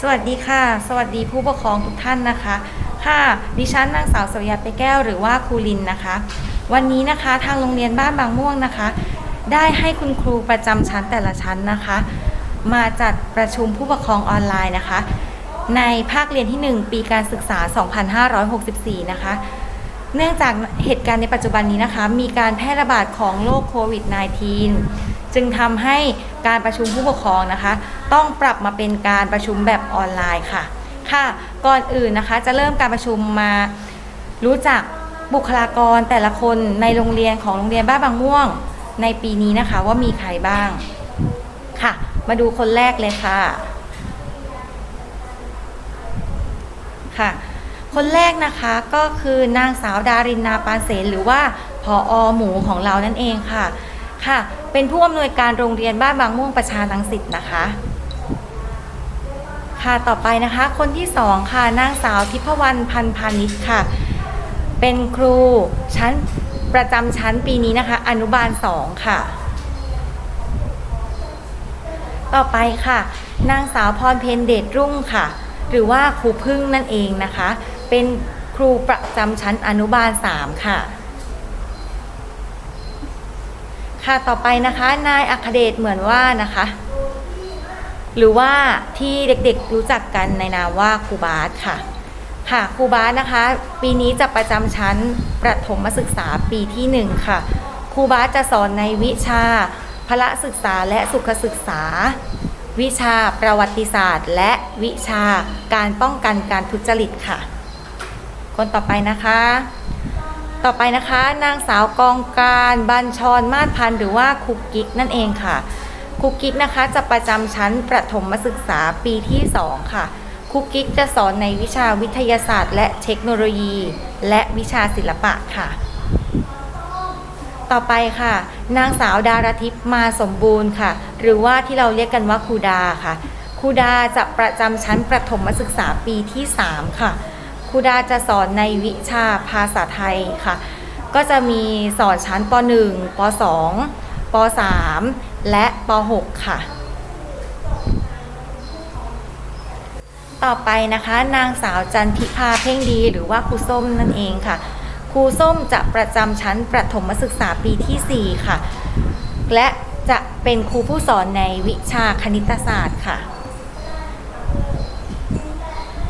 สวัสดีค่ะ สวัสดีผู้ปกครองทุกท่านนะคะ ค่ะ ดิฉันนางสาวสวยาไปแก้วหรือว่าครูลินนะคะ วันนี้นะคะทางโรงเรียนบ้านบางม่วงนะคะ ได้ให้คุณครูประจำชั้นแต่ละชั้นนะคะ มาจัดประชุมผู้ปกครองออนไลน์นะคะ ในภาคเรียนที่ 1 ปีการศึกษา 2564 นะคะ เนื่องจากเหตุการณ์ในปัจจุบันนี้นะคะ มีการแพร่ระบาดของโรคโควิด -19 จึงทำให้การประชุมผู้ปกครองนะคะ ต้องปรับมาเป็นการประชุมแบบออนไลน์ค่ะ ค่ะก่อนอื่นนะคะจะเริ่มการประชุมมารู้จักบุคลากรแต่ละคนในโรงเรียนของโรงเรียนบ้านบางม่วง ในปีนี้นะคะว่ามีใครบ้างค่ะ มาดูคนแรกเลยค่ะค่ะ คนแรกนะคะก็คือนางสาวดารินนาปานเสนหรือว่าพออหมูของเรานั่นเองค่ะ ค่ะ เป็นผู้อำนวยการโรงเรียนบ้านบางม่วงประชาทังสิทธิ์นะคะ ค่ะต่อไปนะคะ คนที่สองค่ะนางสาวทิพวรรณพันพาณิชย์ค่ะ เป็นครูชั้นประจำชั้นปีนี้นะคะ อนุบาลสองค่ะ ต่อไปค่ะ นางสาวพรเพนเดชรุ่งค่ะ หรือว่าครูพึ่งนั่นเองนะคะ เป็นครูประจำชั้นอนุบาล3ค่ะ ค่ะต่อไปนะคะนายอัคเดชเหมือนว่านะคะ หรือว่าที่เด็กๆรู้จักกันในนามว่าครูบาสค่ะค่ะครูบาสนะคะ ปีนี้จะประจำชั้นประถมศึกษาปีที่1ค่ะครูบาสจะสอนในวิชาพละศึกษาและสุขศึกษา วิชาประวัติศาสตร์ และวิชาการป้องกันการทุจริตค่ะ คนต่อไปนะคะ ต่อไปนะคะ นางสาวกองการบัญชรมาศพันธ์หรือว่าครูกิ๊กนั่นเองค่ะครูกิ๊กนะคะจะประจำชั้นประถมศึกษาปีที่ 2 ค่ะครูกิ๊กจะสอนในวิชาวิทยาศาสตร์ และเทคโนโลยี และวิชาศิลปะค่ะ ต่อไปค่ะ นางสาวดารทิพย์มาสมบูรณ์ค่ะ หรือว่าที่เราเรียกกันว่าครูดาค่ะครูดาจะประจำชั้นประถมศึกษาปีที่ 3 ค่ะ ครูดาจะสอนในวิชาภาษาไทยค่ะ ก็จะมีสอนชั้นป .1 ป .2 ป .3 และป .6 ค่ะ ต่อไปนะคะนางสาวจันทิพาเพ่งดีหรือว่าครูส้มนั่นเองค่ะครูส้มจะประจำชั้นประถมศึกษาปีที่ 4 ค่ะ และจะเป็นครูผู้สอนในวิชาคณิตศาสตร์ค่ะ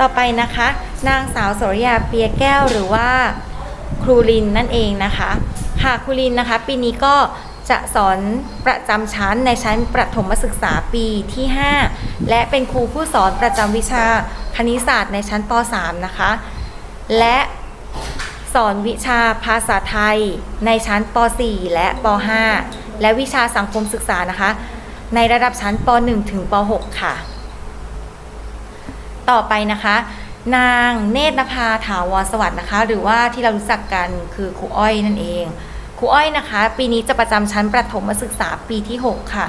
ต่อไปนะคะ นางสาวสรยาเปียแก้วหรือว่าครูลินนั่นเองนะคะ ค่ะครูลินนะคะ ปีนี้ก็จะสอนประจำชั้นในชั้นประถมศึกษาปีที่ 5 และเป็นครูผู้สอนประจำวิชาคณิตศาสตร์ในชั้นป .3 นะคะ และสอนวิชาภาษาไทยในชั้นป .4 และป .5 และวิชาสังคมศึกษานะคะ ในระดับชั้นป .1 ถึงป .6 ค่ะ ต่อไปนะคะ นางเนตรนภาถาวรสวัสดิ์นะคะ หรือว่าที่เรารู้จักกันคือครูอ้อยนั่นเองครูอ้อยนะคะ ปีนี้จะประจำชั้นประถมศึกษาปีที่ 6 ค่ะ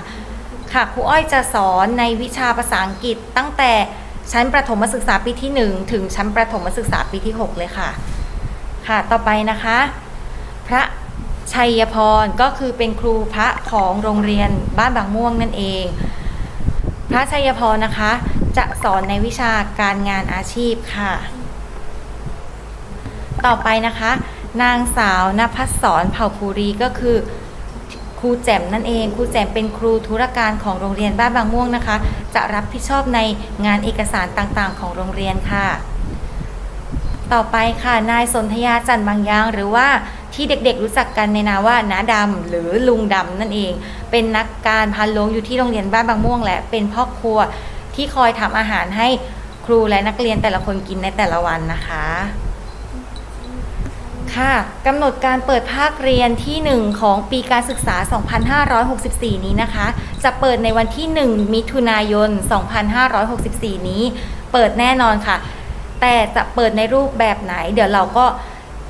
ค่ะครูอ้อยจะสอนในวิชาภาษาอังกฤษตั้งแต่ชั้นประถมศึกษาปีที่ 1 ถึงชั้นประถมศึกษาปีที่ 6 เลยค่ะ ค่ะต่อไปนะคะ พระชัยพรก็คือเป็นครูพระของโรงเรียนบ้านบางม่วงนั่นเอง พระชัยพรนะคะ จะสอนในวิชาการงานอาชีพค่ะ ต่อไปนะคะ นางสาวนภัสสรเผ่าภูรีก็คือครูแจ่มนั่นเองครูแจ่มเป็นครูธุรการของโรงเรียนบ้านบางม่วงนะคะ จะรับผิดชอบในงานเอกสารต่างๆ ของโรงเรียนค่ะ ต่อไปค่ะนายสนธยาจันบางยาง หรือว่าที่เด็กๆรู้จักกันในนามว่าน้าดำหรือลุงดำนั่นเอง เป็นนักการพันโลงอยู่ที่โรงเรียนบ้านบางม่วง และเป็นพ่อครัว ที่คอยทำอาหารให้ครูและนักเรียนแต่ละคนกินในแต่ละวันนะคะ ค่ะกำหนดการเปิดภาคเรียนที่ 1 ของปีการศึกษา 2564 นี้นะคะ จะเปิดในวันที่ 1 มิถุนายน 2564 นี้ เปิดแน่นอนค่ะ แต่จะเปิดในรูปแบบไหน เดี๋ยวเราก็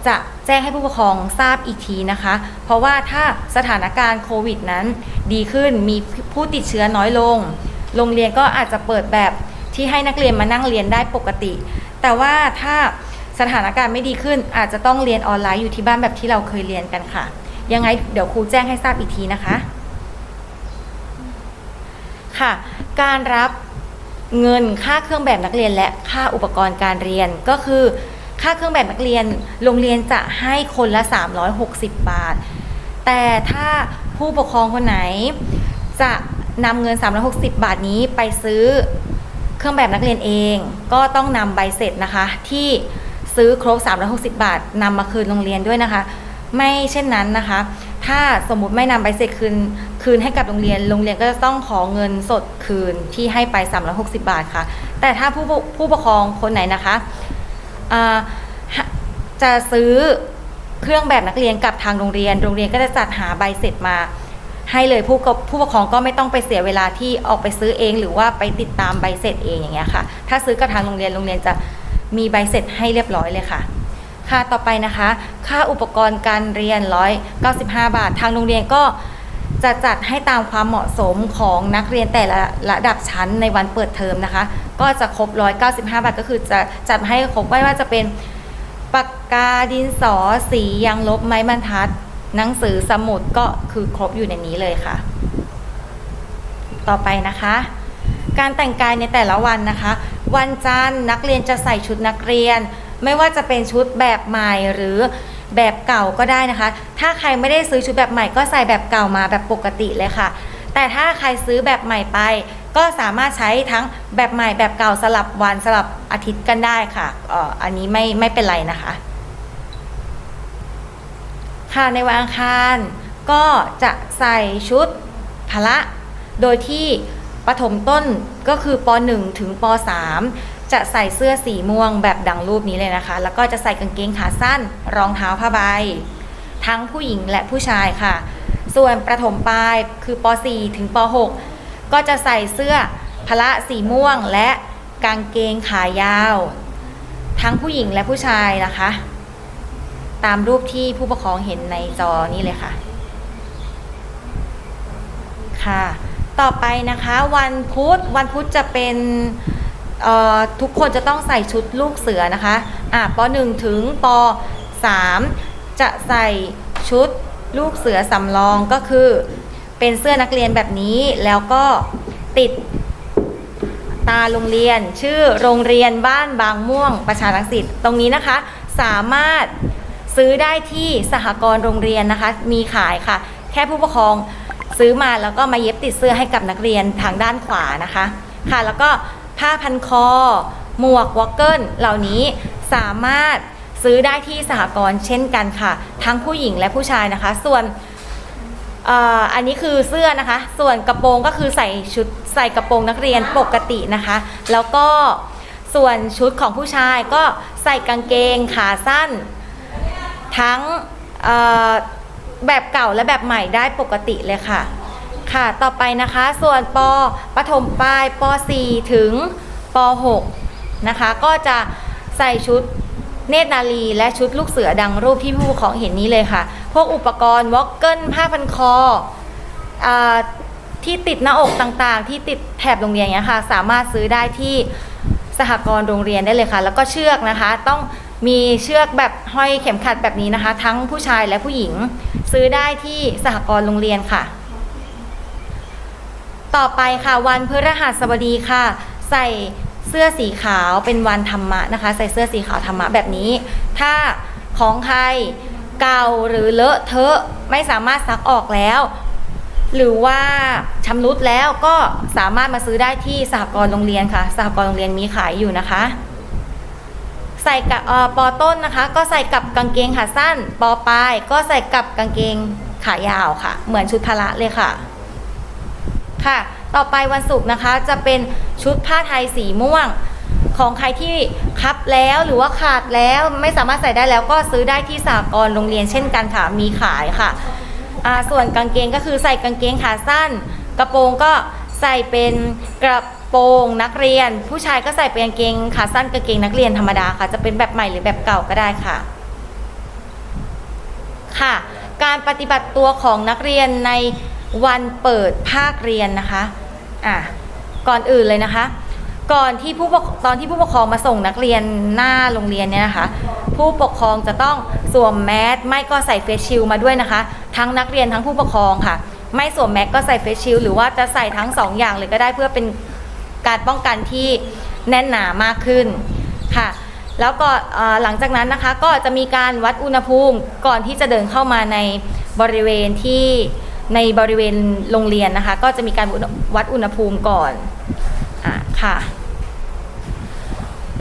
จะแจ้งให้ผู้ปกครองทราบอีกทีนะคะ เพราะว่าถ้าสถานการณ์โควิดนั้น ดีขึ้นมีผู้ติดเชื้อน้อยลง โรงเรียนก็อาจจะเปิดแบบที่ให้นักเรียนมานั่งเรียนได้ปกติ แต่ว่าถ้าสถานการณ์ไม่ดีขึ้น อาจจะต้องเรียนออนไลน์อยู่ที่บ้านแบบที่เราเคยเรียนกันค่ะ ยังไงเดี๋ยวครูแจ้งให้ทราบอีกทีนะคะค่ะ การรับเงินค่าเครื่องแบบนักเรียนและค่าอุปกรณ์การเรียนก็คือ ค่าเครื่องแบบนักเรียนโรงเรียนจะให้คนละ 360 บาท แต่ถ้าผู้ปกครองคนไหนจะ นำเงิน 360 บาทนี้ไปซื้อเครื่องแบบนักเรียนเอง ก็ต้องนำใบเสร็จนะคะ ที่ซื้อครบ 360 บาทนำมาคืนโรงเรียนด้วยนะคะ ไม่เช่นนั้นนะคะ ถ้าสมมุติไม่นำใบเสร็จคืนคืนให้กับโรงเรียน โรงเรียนก็จะต้องขอเงินสดคืนที่ให้ไป 360 บาทค่ะ แต่ถ้าผู้ผู้ปกครองคนไหนนะคะอ่าฮะจะซื้อเครื่องแบบนักเรียนกับทางโรงเรียน โรงเรียนก็จะจัดหาใบเสร็จมา ให้เลยผู้ผู้ปกครองก็ไม่ต้องไปเสียเวลาที่ออกไปซื้อเอง หรือว่าไปติดตามใบเสร็จเองอย่างเงี้ยค่ะ ถ้าซื้อกับทางโรงเรียนโรงเรียนจะมีใบเสร็จให้เรียบร้อยเลยค่ะ ค่ะต่อไปนะคะ ค่าอุปกรณ์การเรียน 195 บาท ทางโรงเรียนก็จะจัดให้ตามความเหมาะสมของนักเรียนแต่ละระดับชั้นในวันเปิดเทอมนะคะ ก็จะครบ 195 บาท ก็คือจะจัดให้ครบไม่ว่าจะเป็นปากกาดินสอสียางลบไม้บรรทัด หนังสือสมุดก็คือครบอยู่ในนี้เลยค่ะ ต่อไปนะคะ การแต่งกายในแต่ละวันนะคะ วันจันทร์นักเรียนจะใส่ชุดนักเรียน ไม่ว่าจะเป็นชุดแบบใหม่หรือแบบเก่าก็ได้นะคะ ถ้าใครไม่ได้ซื้อชุดแบบใหม่ก็ใส่แบบเก่ามาแบบปกติเลยค่ะ แต่ถ้าใครซื้อแบบใหม่ไป ก็สามารถใช้ทั้งแบบใหม่แบบเก่าสลับวันสลับอาทิตย์กันได้ค่ะอออันนี้ไม่ไม่เป็นไรนะคะ ค่ะในวันอังคารก็จะใส่ชุดพละโดยที่ปฐมต้นก็คือป .1 ถึงป .3 จะใส่เสื้อสีม่วงแบบดังรูปนี้เลยนะคะ แล้วก็จะใส่กางเกงขาสั้น รองเท้าผ้าใบ ทั้งผู้หญิงและผู้ชายค่ะ ส่วนประถมปลายคือป .4 ถึงป .6 ก็จะใส่เสื้อพละสีม่วงและกางเกงขายาว ทั้งผู้หญิงและผู้ชายนะคะ ตามรูปที่ผู้ปกครองเห็นในจอนี้เลยค่ะ ค่ะ ต่อไปนะคะ วันพุธวันพุธจะเป็นทุกคนจะต้องใส่ชุดลูกเสือนะคะ อะป .1 ถึงป .3 จะใส่ชุดลูกเสือสำรองก็คือ เป็นเสื้อนักเรียนแบบนี้แล้วก็ติดตาโรงเรียน ชื่อโรงเรียนบ้านบางม่วงประชารังสิตตรงนี้นะคะ สามารถ ซื้อได้ที่สหกรณ์โรงเรียนนะคะ มีขายค่ะ แค่ผู้ปกครองซื้อมาแล้วก็มาเย็บติดเสื้อให้กับนักเรียนทางด้านขวานะคะ ค่ะ แล้วก็ผ้าพันคอ หมวกวอกเกิลเหล่านี้สามารถซื้อได้ที่สหกรณ์เช่นกันค่ะ ทั้งผู้หญิงและผู้ชายนะคะ ส่วนอันนี้คือเสื้อนะคะ ส่วนกระโปรงก็คือใส่ชุดใส่กระโปรงนักเรียนปกตินะคะ แล้วก็ส่วนชุดของผู้ชายก็ใส่กางเกงขาสั้น ทั้งแบบเก่าและแบบใหม่ได้ปกติเลยค่ะ ค่ะ ต่อไปนะคะ ส่วนปปฐมปลายป .4 ถึงป .6 นะคะ ก็จะใส่ชุดเนตรนารีและชุดลูกเสือดังรูปที่ผู้ปกครองเห็นนี้เลยค่ะ พวกอุปกรณ์วอกเกิลผ้าพันคออที่ติดหน้าอกต่างๆ ที่ติดแถบโรงเรียนเนี้ยค่ะ สามารถซื้อได้ที่สหกรณ์โรงเรียนได้เลยค่ะ แล้วก็เชือกนะคะ ต้อง มีเชือกแบบห้อยเข็มขัดแบบนี้นะคะ ทั้งผู้ชายและผู้หญิง ซื้อได้ที่สหกรณ์โรงเรียนค่ะ ต่อไปค่ะวันพฤหัสบดีค่ะ ใส่เสื้อสีขาวเป็นวันธรรมะนะคะ ใส่เสื้อสีขาวธรรมะแบบนี้ ถ้าของใครเก่าหรือเลอะเทอะไม่สามารถซักออกแล้ว หรือว่าชำรุดแล้วก็สามารถมาซื้อได้ที่สหกรณ์โรงเรียนค่ะ สหกรณ์โรงเรียนมีขายอยู่นะคะ ใส่กับอ่อปอต้นนะคะ ก็ใส่กับกางเกงขาสั้น ปอปลาย ก็ใส่กับกางเกงขายาวค่ะ เหมือนชุดพละเลยค่ะ ค่ะ ต่อไปวันศุกร์นะคะจะเป็นชุดผ้าไทยสีม่วง ของใครที่คับแล้วหรือว่าขาดแล้วไม่สามารถใส่ได้แล้วก็ซื้อได้ที่สากลโรงเรียนเช่นกันค่ะ มีขายค่ะอ่าส่วนกางเกงก็คือใส่กางเกงขาสั้น กระโปรงก็ใส่เป็นกระ โปรงนักเรียน ผู้ชายก็ใส่เป็นกางเกงขาสั้นกางเกงนักเรียนธรรมดาค่ะ จะเป็นแบบใหม่หรือแบบเก่าก็ได้ค่ะ ค่ะ การปฏิบัติตัวของนักเรียนในวันเปิดภาคเรียนนะคะอะก่อนอื่นเลยนะคะ ก่อนที่ผู้ปกตอนที่ผู้ปกครองมาส่งนักเรียนหน้าโรงเรียนเนี่ยนะคะ ผู้ปกครองจะต้องสวมแมสไม่ก็ใส่เฟซชิลมาด้วยนะคะ ทั้งนักเรียนทั้งผู้ปกครองค่ะ ไม่สวมแมสก็ใส่เฟซชิลหรือว่าจะใส่ทั้งสองอย่างเลยก็ได้เพื่อเป็น การป้องกันที่แน่นหนามากขึ้นค่ะแล้วก็หลังจากนั้นนะคะก็จะมีการวัดอุณหภูมิก่อนที่จะเดินเข้ามาในบริเวณที่ในบริเวณโรงเรียนนะคะ ก็จะมีการวัดอุณหภูมิก่อนอะค่ะ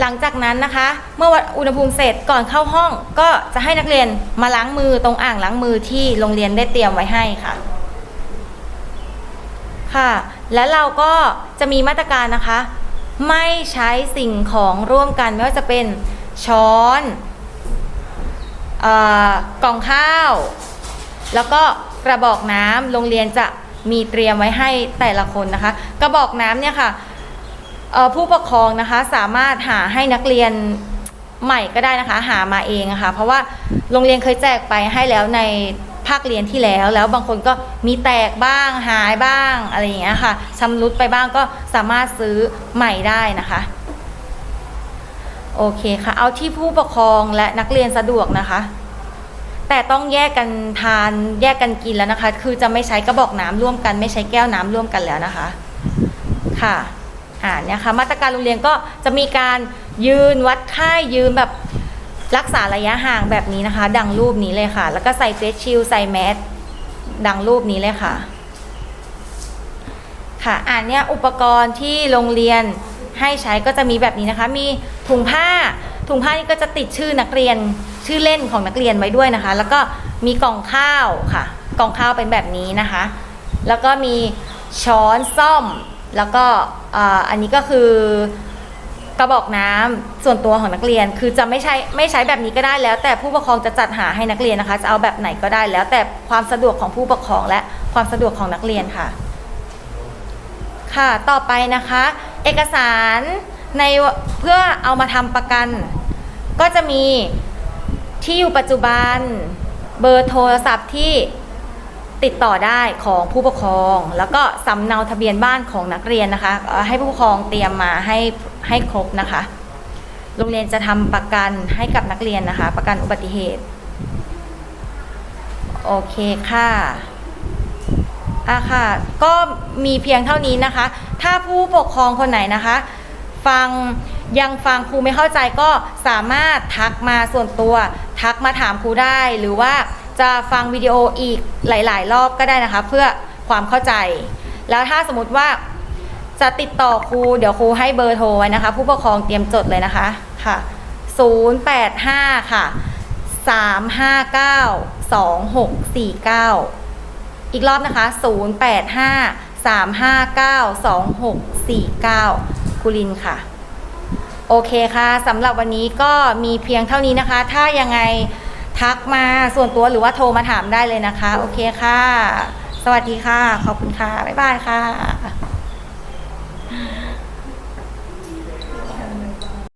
หลังจากนั้นนะคะ เมื่อวัดอุณหภูมิเสร็จก่อนเข้าห้อง ก็จะให้นักเรียนมาล้างมือตรงอ่างล้างมือที่โรงเรียนได้เตรียมไว้ให้ค่ะ ค่ะ และเราก็จะมีมาตรการนะคะ ไม่ใช้สิ่งของร่วมกันไม่ว่าจะเป็นช้อนออกล่องข้าว แล้วก็กระบอกน้ำโรงเรียนจะมีเตรียมไว้ให้แต่ละคนนะคะ กระบอกน้ำเนี่ยค่ะผู้ปกครองนะคะสามารถหาให้นักเรียนใหม่ก็ได้นะคะ หามาเองนะคะเพราะว่าโรงเรียนเคยแจกไปให้แล้วใน ภาคเรียนที่แล้ว แล้วบางคนก็มีแตกบ้างหายบ้างอะไรอย่างเงี้ยค่ะชำรุดไปบ้างก็สามารถซื้อใหม่ได้นะคะโอเคค่ะ เอาที่ผู้ปกครองและนักเรียนสะดวกนะคะ แต่ต้องแยกกันทานแยกกันกินแล้วนะคะ คือจะไม่ใช้กระบอกน้ำร่วมกัน ไม่ใช้แก้วน้ำร่วมกันแล้วนะคะ ค่ะอ่าเนี่ยค่ะมาตรการโรงเรียนก็จะมีการยืนวัดไข้ยืนแบบ รักษาระยะห่างแบบนี้นะคะ ดังรูปนี้เลยค่ะ แล้วก็ใส่เฟสชิลใส่แมสดังรูปนี้เลยค่ะ ค่ะอ่านเนี่ยอุปกรณ์ที่โรงเรียนให้ใช้ก็จะมีแบบนี้นะคะ มีถุงผ้า ถุงผ้านี่ก็จะติดชื่อนักเรียนชื่อเล่นของนักเรียนไว้ด้วยนะคะ แล้วก็มีกล่องข้าวค่ะ กล่องข้าวเป็นแบบนี้นะคะ แล้วก็มีช้อนซ่อม แล้วก็อันนี้ก็คือ กระบอกน้ำส่วนตัวของนักเรียนคือจะไม่ใช้ไม่ใช้แบบนี้ก็ได้แล้ว แต่ผู้ปกครองจะจัดหาให้นักเรียนนะคะ จะเอาแบบไหนก็ได้แล้ว แต่ความสะดวกของผู้ปกครองและความสะดวกของนักเรียนค่ะ ค่ะต่อไปนะคะ เอกสารในเพื่อเอามาทำประกัน ก็จะมีที่อยู่ปัจจุบันเบอร์โทรศัพท์ที่ติดต่อได้ของผู้ปกครอง แล้วก็สำเนาทะเบียนบ้านของนักเรียนนะคะ ให้ผู้ปกครองเตรียมมาให้ ให้ครบนะคะ โรงเรียนจะทำประกันให้กับนักเรียนนะคะ ประกันอุบัติเหตุ โอเคค่ะอะค่ะ ก็มีเพียงเท่านี้นะคะ ถ้าผู้ปกครองคนไหนนะคะ ฟังยังฟังครูไม่เข้าใจก็สามารถทักมาส่วนตัว ทักมาถามครูได้ หรือว่าจะฟังวิดีโออีกหลาย ๆ รอบก็ได้นะคะ เพื่อความเข้าใจ แล้วถ้าสมมติว่า จะติดต่อครูเดี๋ยวครูให้เบอร์โทรไว้นะคะ ผู้ปกครองเตรียมจดเลยนะคะค่ะ 085 ค่ะ 359 2649 อีกรอบนะคะ 085 359 2649กุลินค่ะ โอเคค่ะสำหรับวันนี้ก็มีเพียงเท่านี้นะคะ ถ้ายังไงทักมาส่วนตัวหรือว่าโทรมาถามได้เลยนะคะ โอเคค่ะ สวัสดีค่ะ ขอบคุณค่ะ บ๊ายบายค่ะ